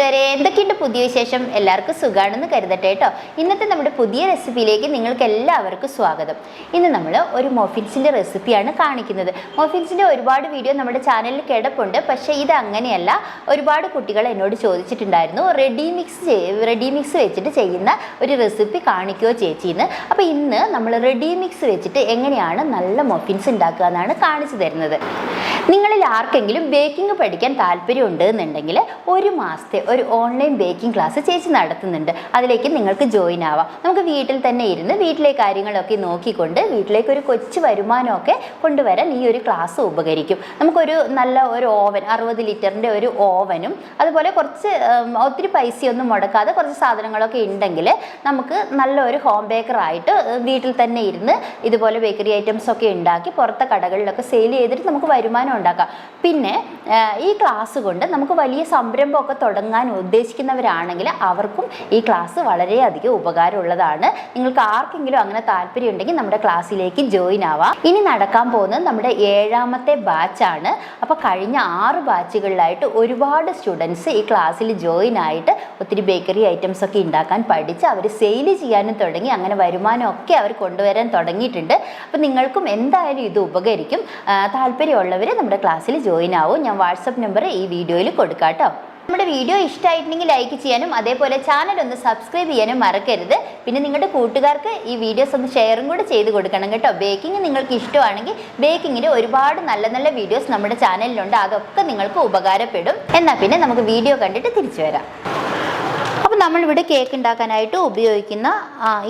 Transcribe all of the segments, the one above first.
കൂട്ടുകാരെ എന്തൊക്കെയുണ്ട് പുതിയ വിശേഷം? എല്ലാവർക്കും സുഖമാണെന്ന് കരുതട്ടെ കേട്ടോ. ഇന്നത്തെ നമ്മുടെ പുതിയ റെസിപ്പിയിലേക്ക് നിങ്ങൾക്ക് എല്ലാവർക്കും സ്വാഗതം. ഇന്ന് നമ്മൾ ഒരു മൊഫിൻസിന്റെ റെസിപ്പിയാണ് കാണിക്കുന്നത്. മൊഫിൻസിന്റെ ഒരുപാട് വീഡിയോ നമ്മുടെ ചാനലിൽ കിടപ്പുണ്ട്. പക്ഷേ ഇത് അങ്ങനെയല്ല. ഒരുപാട് കുട്ടികൾ എന്നോട് ചോദിച്ചിട്ടുണ്ടായിരുന്നു റെഡി മിക്സ് റെഡി മിക്സ് വെച്ചിട്ട് ചെയ്യുന്ന ഒരു റെസിപ്പി കാണിക്കുകയോ ചേച്ചിന്ന്? അപ്പോൾ ഇന്ന് നമ്മൾ റെഡി മിക്സ് വെച്ചിട്ട് എങ്ങനെയാണ് നല്ല മൊഫിൻസ് ഉണ്ടാക്കുക എന്നാണ് കാണിച്ചു തരുന്നത്. നിങ്ങളിൽ ആർക്കെങ്കിലും ബേക്കിംഗ് പഠിക്കാൻ താല്പര്യമുണ്ട് എന്നുണ്ടെങ്കിൽ ഒരു മാസത്തെ ഒരു ഓൺലൈൻ ബേക്കിംഗ് ക്ലാസ് ചേച്ചി നടത്തുന്നുണ്ട്. അതിലേക്ക് നിങ്ങൾക്ക് ജോയിൻ ആവാം. നമുക്ക് വീട്ടിൽ തന്നെ ഇരുന്ന് വീട്ടിലെ കാര്യങ്ങളൊക്കെ നോക്കിക്കൊണ്ട് വീട്ടിലേക്ക് ഒരു കൊച്ചു വരുമാനമൊക്കെ കൊണ്ടുവരാൻ ഈ ഒരു ക്ലാസ് ഉപകരിക്കും. നമുക്കൊരു നല്ല ഒരു ഓവൻ അറുപത് ലിറ്ററിന്റെ ഒരു ഓവനും അതുപോലെ കുറച്ച് ഒത്തിരി പൈസയൊന്നും മുടക്കാതെ കുറച്ച് സാധനങ്ങളൊക്കെ ഉണ്ടെങ്കിൽ നമുക്ക് നല്ല ഒരു ഹോം ബേക്കറായിട്ട് വീട്ടിൽ തന്നെ ഇരുന്ന് ഇതുപോലെ ബേക്കറി ഐറ്റംസ് ഒക്കെ ഉണ്ടാക്കി പുറത്തെ കടകളിലൊക്കെ സെയിൽ ചെയ്തിട്ട് നമുക്ക് വരുമാനം ഉണ്ടാക്കാം. പിന്നെ ഈ ക്ലാസ് കൊണ്ട് നമുക്ക് വലിയ സംരംഭമൊക്കെ തുടങ്ങാൻ ഉദ്ദേശിക്കുന്നവരാണെങ്കിൽ അവർക്കും ഈ ക്ലാസ് വളരെയധികം ഉപകാരമുള്ളതാണ്. നിങ്ങൾക്ക് ആർക്കെങ്കിലും അങ്ങനെ താല്പര്യം നമ്മുടെ ക്ലാസ്സിലേക്ക് ജോയിൻ ആവാം. ഇനി നടക്കാൻ പോകുന്നത് നമ്മുടെ ഏഴാമത്തെ ബാച്ചാണ് അപ്പോൾ കഴിഞ്ഞ ആറ് ബാച്ചുകളിലായിട്ട് ഒരുപാട് സ്റ്റുഡൻസ് ഈ ക്ലാസ്സിൽ ജോയിൻ ആയിട്ട് ഒത്തിരി ബേക്കറി ഐറ്റംസ് ഒക്കെ ഉണ്ടാക്കാൻ പഠിച്ച് അവർ സെയിൽ ചെയ്യാനും തുടങ്ങി. അങ്ങനെ വരുമാനമൊക്കെ അവർ കൊണ്ടുവരാൻ തുടങ്ങിയിട്ടുണ്ട്. അപ്പോൾ നിങ്ങൾക്കും എന്തായാലും ഇത് ഉപകരിക്കും. താല്പര്യമുള്ളവർ നമ്മുടെ ക്ലാസ്സിൽ ജോയിൻ ആവും. ഞാൻ വാട്സപ്പ് നമ്പർ ഈ വീഡിയോയിൽ കൊടുക്കാം കേട്ടോ നമ്മുടെ വീഡിയോ ഇഷ്ടമായിട്ടുണ്ടെങ്കിൽ ലൈക്ക് ചെയ്യാനും അതേപോലെ ചാനൽ ഒന്ന് സബ്സ്ക്രൈബ് ചെയ്യാനും മറക്കരുത്. പിന്നെ നിങ്ങളുടെ കൂട്ടുകാർക്ക് ഈ വീഡിയോസ് ഒന്ന് ഷെയറും കൂടെ ചെയ്ത് കൊടുക്കണം കേട്ടോ. ബേക്കിംഗ് നിങ്ങൾക്ക് ഇഷ്ടമാണെങ്കിൽ ബേക്കിങ്ങിന് ഒരുപാട് നല്ല നല്ല വീഡിയോസ് നമ്മുടെ ചാനലിലുണ്ട് അതൊക്കെ നിങ്ങൾക്ക് ഉപകാരപ്പെടും. എന്നാൽ പിന്നെ നമുക്ക് വീഡിയോ കണ്ടിട്ട് തിരിച്ചു വരാം. നമ്മളിവിടെ കേക്ക് ഉണ്ടാക്കാനായിട്ട് ഉപയോഗിക്കുന്ന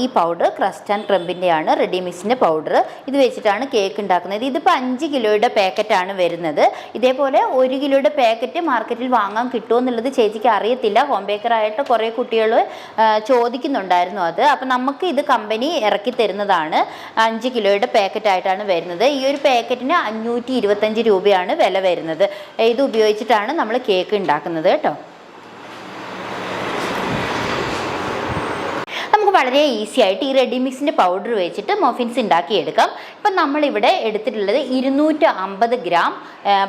ഈ പൗഡർ ക്രസ്റ്റ് ആൻഡ് ക്രംബിന്റെയാണ് റെഡി മിക്സിന്റെ പൗഡർ ഇത് വെച്ചിട്ടാണ് കേക്ക് ഉണ്ടാക്കുന്നത്. ഇതിപ്പോൾ അഞ്ച് കിലോയുടെ പാക്കറ്റാണ് വരുന്നത്. ഇതേപോലെ ഒരു കിലോയുടെ പാക്കറ്റ് മാർക്കറ്റിൽ വാങ്ങാൻ കിട്ടുമോ എന്നുള്ളത് ചേച്ചിക്ക് അറിയത്തില്ല. ഹോം ബേക്കറായിട്ട് കുറേ കുട്ടികൾ ചോദിക്കുന്നുണ്ടായിരുന്നു അത്. അപ്പം നമുക്ക് ഇത് കമ്പനി ഇറക്കി തരുന്നതാണ്. അഞ്ച് കിലോയുടെ പാക്കറ്റായിട്ടാണ് വരുന്നത്. ഈ ഒരു പാക്കറ്റിന് അഞ്ഞൂറ്റി ഇരുപത്തഞ്ച് രൂപയാണ് വില വരുന്നത്. ഇത് ഉപയോഗിച്ചിട്ടാണ് നമ്മൾ കേക്ക് ഉണ്ടാക്കുന്നത് കേട്ടോ. നമുക്ക് വളരെ ഈസി ആയിട്ട് ഈ റെഡി മിക്സിന്റെ പൗഡർ വെച്ചിട്ട് മഫിൻസ് ഉണ്ടാക്കിയെടുക്കാം. ഇപ്പം നമ്മളിവിടെ എടുത്തിട്ടുള്ളത് ഇരുന്നൂറ്റി അമ്പത് ഗ്രാം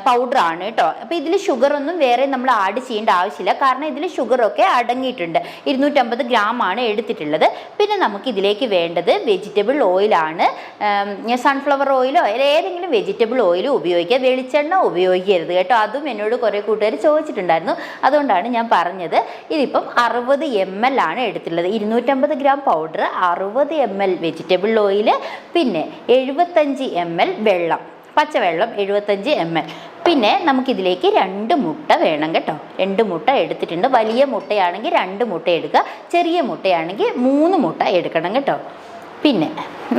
പൗഡറാണ് കേട്ടോ അപ്പോൾ ഇതിൽ ഷുഗർ ഒന്നും വേറെ നമ്മൾ ആഡ് ചെയ്യേണ്ട ആവശ്യമില്ല. കാരണം ഇതിൽ ഷുഗറൊക്കെ അടങ്ങിയിട്ടുണ്ട്. ഇരുന്നൂറ്റമ്പത് ഗ്രാം ആണ് എടുത്തിട്ടുള്ളത്. പിന്നെ നമുക്ക് ഇതിലേക്ക് വേണ്ടത് വെജിറ്റബിൾ ഓയിലാണ് സൺഫ്ലവർ ഓയിലോ ഏതെങ്കിലും വെജിറ്റബിൾ ഓയിലോ ഉപയോഗിക്കുക. വെളിച്ചെണ്ണ ഉപയോഗിക്കരുത് കേട്ടോ. അതും എന്നോട് കുറേ കൂട്ടുകാർ ചോദിച്ചിട്ടുണ്ടായിരുന്നു. അതുകൊണ്ടാണ് ഞാൻ പറഞ്ഞത്. ഇതിപ്പം അറുപത് എം എൽ ആണ് എടുത്തിട്ടുള്ളത്. ഇരുന്നൂറ്റമ്പത് ഗ്രാം പൗഡർ അറുപത് എം എൽ വെജിറ്റബിൾ ഓയിൽ പിന്നെ എഴുപത്തഞ്ച് എം എൽ വെള്ളം പച്ചവെള്ളം എഴുപത്തഞ്ച് എം എൽ പിന്നെ നമുക്കിതിലേക്ക് രണ്ട് മുട്ട വേണം കേട്ടോ. രണ്ട് മുട്ട എടുത്തിട്ടുണ്ട്. വലിയ മുട്ടയാണെങ്കിൽ രണ്ട് മുട്ട എടുക്കുക ചെറിയ മുട്ടയാണെങ്കിൽ മൂന്ന് മുട്ട എടുക്കണം കേട്ടോ. പിന്നെ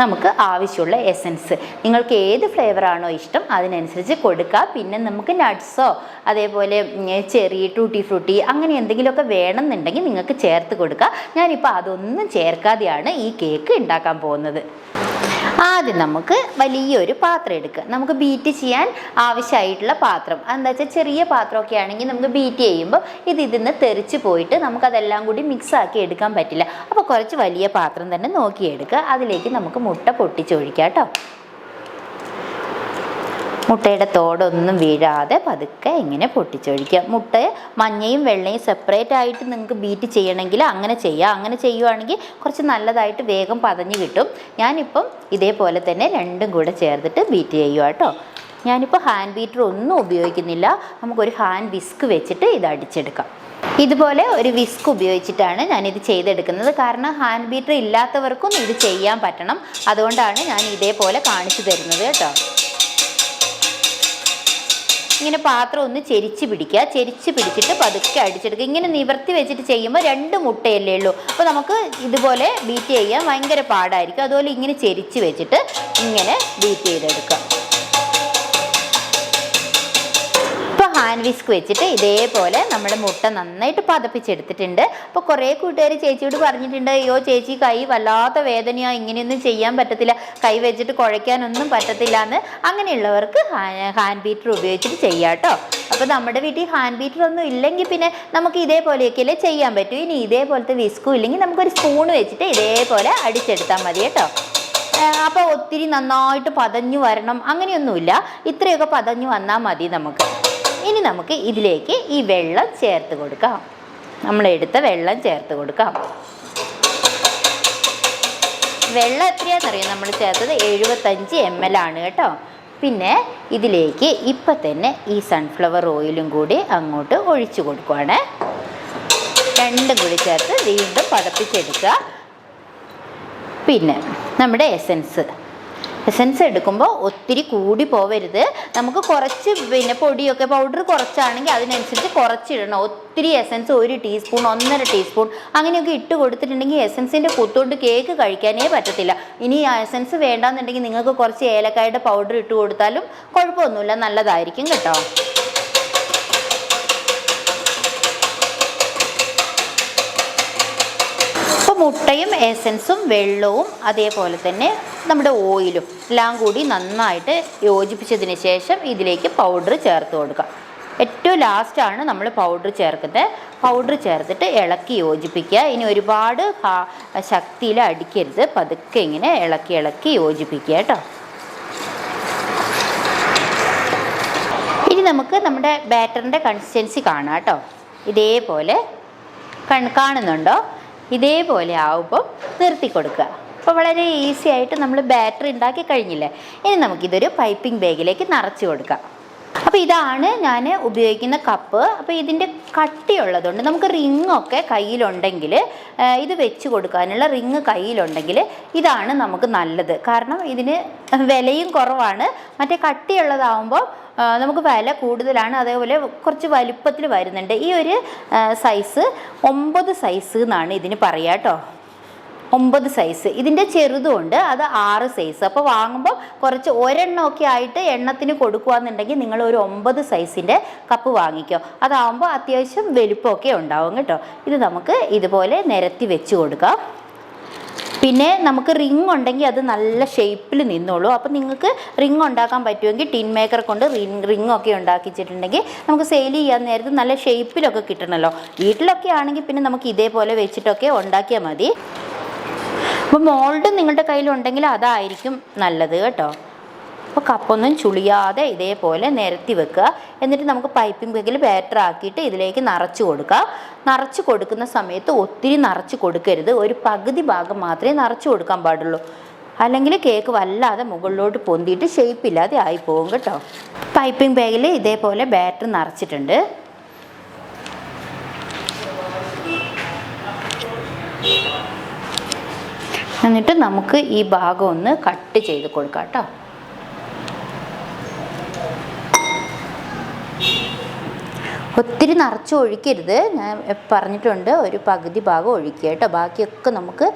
നമുക്ക് ആവശ്യമുള്ള എസൻസ് നിങ്ങൾക്ക് ഏത് ഫ്ലേവറാണോ ഇഷ്ടം അതിനനുസരിച്ച് കൊടുക്കുക പിന്നെ നമുക്ക് നട്ട്സോ അതേപോലെ ചെറി ടൂട്ടി ഫ്രൂട്ടി അങ്ങനെ എന്തെങ്കിലുമൊക്കെ വേണമെന്നുണ്ടെങ്കിൽ നിങ്ങൾക്ക് ചേർത്ത് കൊടുക്കുക ഞാനിപ്പോൾ അതൊന്നും ചേർക്കാതെയാണ് ഈ കേക്ക് ഉണ്ടാക്കാൻ പോകുന്നത്. ആദ്യം നമുക്ക് വലിയൊരു പാത്രം എടുക്കുക. നമുക്ക് ബീറ്റ് ചെയ്യാൻ ആവശ്യമായിട്ടുള്ള പാത്രം. എന്താ വെച്ചാൽ ചെറിയ പാത്രമൊക്കെ ആണെങ്കിൽ നമുക്ക് ബീറ്റ് ചെയ്യുമ്പോൾ ഇത് ഇതിന്ന് തെറിച്ച് പോയിട്ട് നമുക്കതെല്ലാം കൂടി മിക്സ് ആക്കി എടുക്കാൻ പറ്റില്ല. അപ്പോൾ കുറച്ച് വലിയ പാത്രം തന്നെ നോക്കിയെടുക്കുക. അതിലേക്ക് നമുക്ക് മുട്ട പൊട്ടിച്ചൊഴിക്കാം കേട്ടോ. മുട്ടയുടെ തോടൊന്നും വീഴാതെ പതുക്കെ ഇങ്ങനെ പൊട്ടിച്ചൊഴിക്കുക. മുട്ട മഞ്ഞയും വെള്ളയും സെപ്പറേറ്റ് ആയിട്ട് നിങ്ങൾക്ക് ബീറ്റ് ചെയ്യണമെങ്കിൽ അങ്ങനെ ചെയ്യുക അങ്ങനെ ചെയ്യുവാണെങ്കിൽ കുറച്ച് നല്ലതായിട്ട് വേഗം പതഞ്ഞ് കിട്ടും. ഞാനിപ്പം ഇതേപോലെ തന്നെ രണ്ടും കൂടെ ചേർത്തിട്ട് ബീറ്റ് ചെയ്യുക കേട്ടോ ഞാനിപ്പോൾ ഹാൻഡ് ബീറ്റർ ഒന്നും ഉപയോഗിക്കുന്നില്ല. നമുക്കൊരു ഹാൻഡ് വിസ്ക് വെച്ചിട്ട് ഇത് അടിച്ചെടുക്കാം. ഇതുപോലെ ഒരു വിസ്ക് ഉപയോഗിച്ചിട്ടാണ് ഞാനിത് ചെയ്തെടുക്കുന്നത്. കാരണം ഹാൻഡ് ബീറ്റർ ഇല്ലാത്തവർക്കും ഇത് ചെയ്യാൻ പറ്റണം. അതുകൊണ്ടാണ് ഞാൻ ഇതേപോലെ കാണിച്ചു തരുന്നത് കേട്ടോ. ഇങ്ങനെ പാത്രം ഒന്ന് ചെരിച്ച് പിടിക്കുക. ചെരിച്ച് പിടിച്ചിട്ട് പതുക്കെ അടിച്ചെടുക്കുക. ഇങ്ങനെ നിവർത്തി വെച്ചിട്ട് ചെയ്യുമ്പോൾ രണ്ട് മുട്ടയല്ലേ ഉള്ളൂ. അപ്പോൾ നമുക്ക് ഇതുപോലെ ബീറ്റ് ചെയ്യാൻ ഭയങ്കര പാടായിരിക്കും. അതുപോലെ ഇങ്ങനെ ചെരിച്ച് വെച്ചിട്ട് ഇങ്ങനെ ബീറ്റ് ചെയ്തെടുക്കുക. ഹാൻഡ് വിസ്ക് വെച്ചിട്ട് ഇതേപോലെ നമ്മുടെ മുട്ട നന്നായിട്ട് പതപ്പിച്ചെടുത്തിട്ടുണ്ട്. അപ്പോൾ കുറേ കൂട്ടുകാർ ചേച്ചിയോട് പറഞ്ഞിട്ടുണ്ട് അയ്യോ ചേച്ചി കൈ വല്ലാത്ത വേദനയാ ഇങ്ങനെയൊന്നും ചെയ്യാൻ പറ്റത്തില്ല. കൈ വെച്ചിട്ട് കുഴയ്ക്കാനൊന്നും പറ്റത്തില്ല എന്ന് അങ്ങനെയുള്ളവർക്ക് ഹാൻഡ് ബീറ്റർ ഉപയോഗിച്ചിട്ട് ചെയ്യാം കേട്ടോ അപ്പോൾ നമ്മുടെ വീട്ടിൽ ഹാൻഡ് ബീറ്റർ ഒന്നും ഇല്ലെങ്കിൽ പിന്നെ നമുക്ക് ഇതേപോലെയൊക്കെയല്ലേ ചെയ്യാൻ പറ്റൂ. ഇനി ഇതേപോലത്തെ വിസ്കും ഇല്ലെങ്കിൽ നമുക്കൊരു സ്പൂൺ വെച്ചിട്ട് ഇതേപോലെ അടിച്ചെടുത്താൽ മതി കേട്ടോ അപ്പോൾ ഒത്തിരി നന്നായിട്ട് പതഞ്ഞു വരണം അങ്ങനെയൊന്നുമില്ല. ഇത്രയൊക്കെ പതഞ്ഞു വന്നാൽ മതി നമുക്ക്. ഇനി നമുക്ക് ഇതിലേക്ക് ഈ വെള്ളം ചേർത്ത് കൊടുക്കാം. നമ്മൾ എടുത്ത വെള്ളം ചേർത്ത് കൊടുക്കാം. വെള്ളം എത്രയാണെന്നറിയാം നമ്മൾ ചേർത്തത് എഴുപത്തഞ്ച് എം എൽ ആണ് കേട്ടോ. പിന്നെ ഇതിലേക്ക് ഇപ്പം തന്നെ ഈ സൺഫ്ലവർ ഓയിലും കൂടി അങ്ങോട്ട് ഒഴിച്ചു കൊടുക്കുവാണ്. രണ്ടും കൂടി ചേർത്ത് വീണ്ടും പതപ്പിച്ചെടുക്കുക. പിന്നെ നമ്മുടെ എസൻസ് എസൻസ് എടുക്കുമ്പോൾ ഒത്തിരി കൂടി പോവരുത്. നമുക്ക് കുറച്ച് പിന്നെ പൊടിയൊക്കെ പൗഡർ കുറച്ചാണെങ്കിൽ അതിനനുസരിച്ച് കുറച്ചിടണം. ഒത്തിരി എസൻസ് ഒരു ടീസ്പൂൺ ഒന്നര ടീസ്പൂൺ അങ്ങനെയൊക്കെ ഇട്ട് കൊടുത്തിട്ടുണ്ടെങ്കിൽ എസൻസിന്റെ കുത്തുകൊണ്ട് കേക്ക് കഴിക്കാനേ പറ്റത്തില്ല. ഇനി എസെൻസ് വേണ്ടാന്നുണ്ടെങ്കിൽ നിങ്ങൾക്ക് കുറച്ച് ഏലക്കായുടെ പൗഡർ ഇട്ട് കൊടുത്താലും കുഴപ്പമൊന്നുമില്ല. നല്ലതായിരിക്കും കേട്ടോ. മുട്ടയും എസൻസും വെള്ളവും അതേപോലെ തന്നെ നമ്മുടെ ഓയിലും എല്ലാം കൂടി നന്നായിട്ട് യോജിപ്പിച്ചതിന് ശേഷം ഇതിലേക്ക് പൗഡർ ചേർത്ത് കൊടുക്കുക. ഏറ്റവും ലാസ്റ്റാണ് നമ്മൾ പൗഡർ ചേർക്കുന്നത്. പൗഡർ ചേർത്തിട്ട് ഇളക്കി യോജിപ്പിക്കുക. ഇനി ഒരുപാട് ശക്തിയിൽ അടിക്കരുത്. പതുക്കെ ഇങ്ങനെ ഇളക്കി ഇളക്കി യോജിപ്പിക്കുക കേട്ടോ. ഇനി നമുക്ക് നമ്മുടെ ബാറ്ററിന്റെ കൺസിസ്റ്റൻസി കാണാം കേട്ടോ. ഇതേപോലെ കാണുന്നുണ്ടോ? ഇതേപോലെ ആവുമ്പോൾ നിർത്തി കൊടുക്കുക. അപ്പോൾ വളരെ ഈസി ആയിട്ട് നമ്മൾ ബാറ്ററി ഉണ്ടാക്കി കഴിഞ്ഞില്ലേ? ഇനി നമുക്കിതൊരു പൈപ്പിംഗ് ബാഗിലേക്ക് നിറച്ച് കൊടുക്കാം. അപ്പോൾ ഇതാണ് ഞാൻ ഉപയോഗിക്കുന്ന കപ്പ്. അപ്പോൾ ഇതിന്റെ കട്ടിയുള്ളതുകൊണ്ട് നമുക്ക് റിങ്ങൊക്കെ കയ്യിലുണ്ടെങ്കിൽ ഇത് വെച്ച് കൊടുക്കാനുള്ള റിങ് കയ്യിലുണ്ടെങ്കിൽ ഇതാണ് നമുക്ക് നല്ലത്. കാരണം ഇതിന് വിലയും കുറവാണ്. മറ്റേ കട്ടിയുള്ളതാവുമ്പോൾ നമുക്ക് വില കൂടുതലാണ്. അതേപോലെ കുറച്ച് വലുപ്പത്തിൽ വരുന്നുണ്ട്. ഈ ഒരു സൈസ് ഒമ്പത് സൈസ് എന്നാണ് ഇതിന് പറയുക കേട്ടോ ഒമ്പത് സൈസ് ഇതിന്റെ ചെറുതുണ്ട് അത് ആറ് സൈസ് അപ്പോൾ വാങ്ങുമ്പോൾ കുറച്ച് ഒരെണ്ണമൊക്കെ ആയിട്ട് എണ്ണത്തിന് കൊടുക്കുകയെന്നുണ്ടെങ്കിൽ നിങ്ങൾ ഒരു ഒമ്പത് സൈസിന്റെ കപ്പ് വാങ്ങിക്കോ. അതാവുമ്പോൾ അത്യാവശ്യം വലുപ്പമൊക്കെ ഉണ്ടാവും കേട്ടോ. ഇത് നമുക്ക് ഇതുപോലെ നിരത്തി വെച്ച് കൊടുക്കാം. പിന്നെ നമുക്ക് റിങ് ഉണ്ടെങ്കിൽ അത് നല്ല ഷേപ്പിൽ നിന്നോളൂ. അപ്പോൾ നിങ്ങൾക്ക് റിങ് ഉണ്ടാക്കാൻ പറ്റുമെങ്കിൽ ടിൻ മേക്കർ കൊണ്ട് റിങ് റിങ് ഒക്കെ ഉണ്ടാക്കിച്ചിട്ടുണ്ടെങ്കിൽ നമുക്ക് സെയിൽ ചെയ്യാൻ നേരത്ത് നല്ല ഷേപ്പിലൊക്കെ കിട്ടണമല്ലോ വീട്ടിലൊക്കെ ആണെങ്കിൽ പിന്നെ നമുക്ക് ഇതേപോലെ വെച്ചിട്ടൊക്കെ ഉണ്ടാക്കിയാൽ മതി. അപ്പോൾ മോൾഡ് നിങ്ങളുടെ കയ്യിലുണ്ടെങ്കിൽ അതായിരിക്കും നല്ലത് കേട്ടോ. അപ്പോൾ കപ്പൊന്നും ചുളിയാതെ ഇതേപോലെ നിരത്തി വെക്കുക. എന്നിട്ട് നമുക്ക് പൈപ്പിംഗ് ബാഗിൽ ബാറ്റർ ആക്കിയിട്ട് ഇതിലേക്ക് നിറച്ച് കൊടുക്കുക. നിറച്ച് കൊടുക്കുന്ന സമയത്ത് ഒത്തിരി നിറച്ച് കൊടുക്കരുത്. ഒരു പകുതി ഭാഗം മാത്രമേ നിറച്ച് കൊടുക്കാൻ പാടുള്ളൂ. അല്ലെങ്കിൽ കേക്ക് വല്ലാതെ മുകളിലോട്ട് പൊന്തിയിട്ട് ഷേപ്പ് ഇല്ലാതെ ആയി പോകും കേട്ടോ പൈപ്പിംഗ് ബാഗിൽ ഇതേപോലെ ബാറ്റർ നിറച്ചിട്ടുണ്ട്. എന്നിട്ട് നമുക്ക് ഈ ഭാഗം ഒന്ന് കട്ട് ചെയ്ത് കൊടുക്കാം കേട്ടോ. ഒത്തിരി നിറച്ച് ഒഴിക്കരുത്. ഞാൻ പറഞ്ഞിട്ടുണ്ട് ഒരു പകുതി ഭാഗം ഒഴിക്കുക കേട്ടോ. ബാക്കിയൊക്കെ നമുക്ക്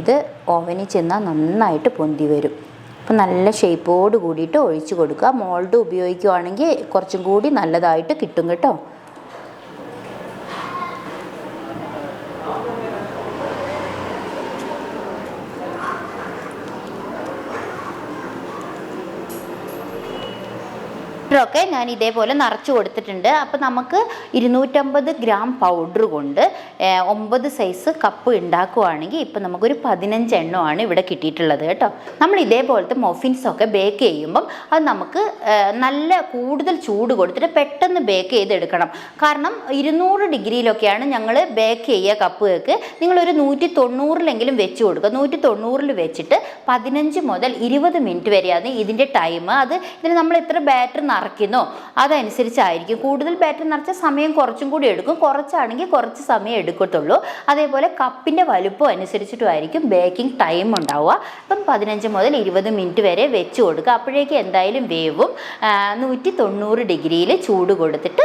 ഇത് ഓവനിൽ ചെന്നാൽ നന്നായിട്ട് പൊന്തി വരും. അപ്പം നല്ല ഷേപ്പോട് കൂടിയിട്ട് ഒഴിച്ചു കൊടുക്കുക. മോൾഡ് ഉപയോഗിക്കുവാണെങ്കിൽ കുറച്ചും കൂടി നല്ലതായിട്ട് കിട്ടും കേട്ടോ. ഒക്കെ ഞാൻ ഇതേപോലെ നിറച്ച് കൊടുത്തിട്ടുണ്ട്. അപ്പോൾ നമുക്ക് ഇരുന്നൂറ്റമ്പത് ഗ്രാം പൗഡർ കൊണ്ട് ഒമ്പത് സൈസ് കപ്പ് ഉണ്ടാക്കുവാണെങ്കിൽ ഇപ്പം നമുക്കൊരു പതിനഞ്ച് എണ്ണമാണ് ഇവിടെ കിട്ടിയിട്ടുള്ളത് കേട്ടോ. നമ്മൾ ഇതേപോലത്തെ മൊഫിൻസൊക്കെ ബേക്ക് ചെയ്യുമ്പം അത് നമുക്ക് നല്ല കൂടുതൽ ചൂട് കൊടുത്തിട്ട് പെട്ടെന്ന് ബേക്ക് ചെയ്തെടുക്കണം. കാരണം ഇരുന്നൂറ് ഡിഗ്രിയിലൊക്കെയാണ് ഞങ്ങൾ ബേക്ക് ചെയ്യുക കപ്പ് കേക്ക് നിങ്ങളൊരു നൂറ്റി തൊണ്ണൂറിലെങ്കിലും വെച്ച് കൊടുക്കുക. നൂറ്റി തൊണ്ണൂറിൽ വെച്ചിട്ട് പതിനഞ്ച് മുതൽ ഇരുപത് മിനിറ്റ് വരെയാണ് ഇതിന്റെ ടൈം അത് ഇതിന് നമ്മൾ എത്ര ബാറ്റർ നിറയ്ക്കുന്നോ അതനുസരിച്ചായിരിക്കും. കൂടുതൽ ബാറ്റർ നിറച്ച സമയം കുറച്ചും കൂടി എടുക്കും. കുറച്ചാണെങ്കിൽ കുറച്ച് സമയം എടുക്കത്തുള്ളൂ. അതേപോലെ കപ്പിന്റെ വലുപ്പം അനുസരിച്ചിട്ടുമായിരിക്കും ബേക്കിംഗ് ടൈം ഉണ്ടാവുക. അപ്പം പതിനഞ്ച് മുതൽ ഇരുപത് മിനിറ്റ് വരെ വെച്ച് കൊടുക്കുക. അപ്പോഴേക്കും എന്തായാലും വേവും. നൂറ്റി തൊണ്ണൂറ് ഡിഗ്രിയിൽ ചൂട് കൊടുത്തിട്ട്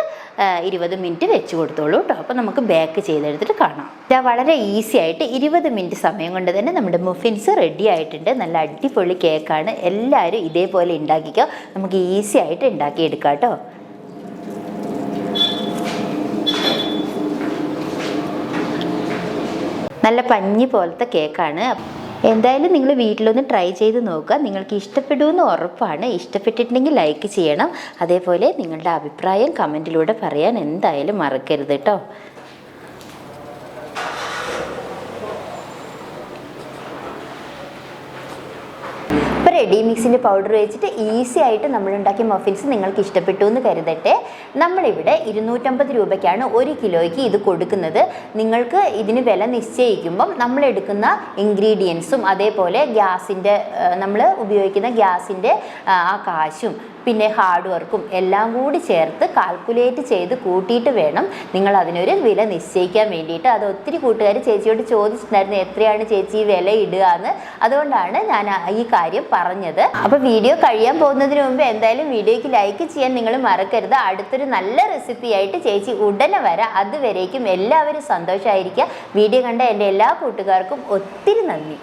ഇരുപത് മിനിറ്റ് വെച്ച് കൊടുത്തോളൂ കേട്ടോ. അപ്പോൾ നമുക്ക് ബേക്ക് ചെയ്തെടുത്തിട്ട് കാണാം. ഇതാ വളരെ ഈസി ആയിട്ട് ഇരുപത് മിനിറ്റ് സമയം കൊണ്ട് തന്നെ നമ്മുടെ മുഫിൻസ് റെഡി ആയിട്ടുണ്ട്. നല്ല അടിപൊളി കേക്കാണ് എല്ലാവരും ഇതേപോലെ ഉണ്ടാക്കിക്കോ. നമുക്ക് ഈസി ആയിട്ട് ഉണ്ടാക്കിയെടുക്കാം കേട്ടോ. നല്ല പഞ്ഞി പോലത്തെ കേക്കാണ് എന്തായാലും നിങ്ങൾ വീട്ടിലൊന്ന് ട്രൈ ചെയ്ത് നോക്കുക. നിങ്ങൾക്ക് ഇഷ്ടപ്പെടുമെന്ന് ഉറപ്പാണ്. ഇഷ്ടപ്പെട്ടിട്ടുണ്ടെങ്കിൽ ലൈക്ക് ചെയ്യണം. അതേപോലെ നിങ്ങളുടെ അഭിപ്രായം കമന്റിലൂടെ പറയാൻ എന്തായാലും മറക്കരുത് കേട്ടോ റെഡി മിക്സിന്റെ പൗഡർ വെച്ചിട്ട് ഈസി ആയിട്ട് നമ്മൾ ഉണ്ടാക്കിയ മഫിൻസ് നിങ്ങൾക്ക് ഇഷ്ടപ്പെട്ടു എന്ന് കരുതട്ടെ. നമ്മളിവിടെ ഇരുന്നൂറ്റമ്പത് രൂപയ്ക്കാണ് ഒരു കിലോയ്ക്ക് ഇത് കൊടുക്കുന്നത്. നിങ്ങൾക്ക് ഇതിന് വില നിശ്ചയിക്കുമ്പം നമ്മൾ എടുക്കുന്ന ഇൻഗ്രീഡിയൻസും അതേപോലെ ഗ്യാസിന്റെ നമ്മൾ ഉപയോഗിക്കുന്ന ഗ്യാസിന്റെ ആ കാശും പിന്നെ ഹാർഡ് വർക്കും എല്ലാം കൂടി ചേർത്ത് കാൽക്കുലേറ്റ് ചെയ്ത് കൂട്ടിയിട്ട് വേണം നിങ്ങൾ അതിനൊരു വില നിശ്ചയിക്കാൻ വേണ്ടിയിട്ട്. അത് ഒത്തിരി കൂട്ടുകാർ ചേച്ചിയോട് ചോദിച്ചിട്ടുണ്ടായിരുന്നു എത്രയാണ് ചേച്ചി വില ഇടുക എന്ന്? അതുകൊണ്ടാണ് ഞാൻ ഈ കാര്യം പറഞ്ഞത്. അപ്പോൾ വീഡിയോ കഴിയാൻ പോകുന്നതിന് മുമ്പ് എന്തായാലും വീഡിയോക്ക് ലൈക്ക് ചെയ്യാൻ നിങ്ങൾ മറക്കരുത്. അടുത്തൊരു നല്ല റെസിപ്പി ആയിട്ട് ചേച്ചി ഉടനെ വരാം. അതുവരേക്കും എല്ലാവരും സന്തോഷമായിരിക്കുക വീഡിയോ കണ്ട എന്റെ എല്ലാ കൂട്ടുകാർക്കും ഒത്തിരി നന്ദി.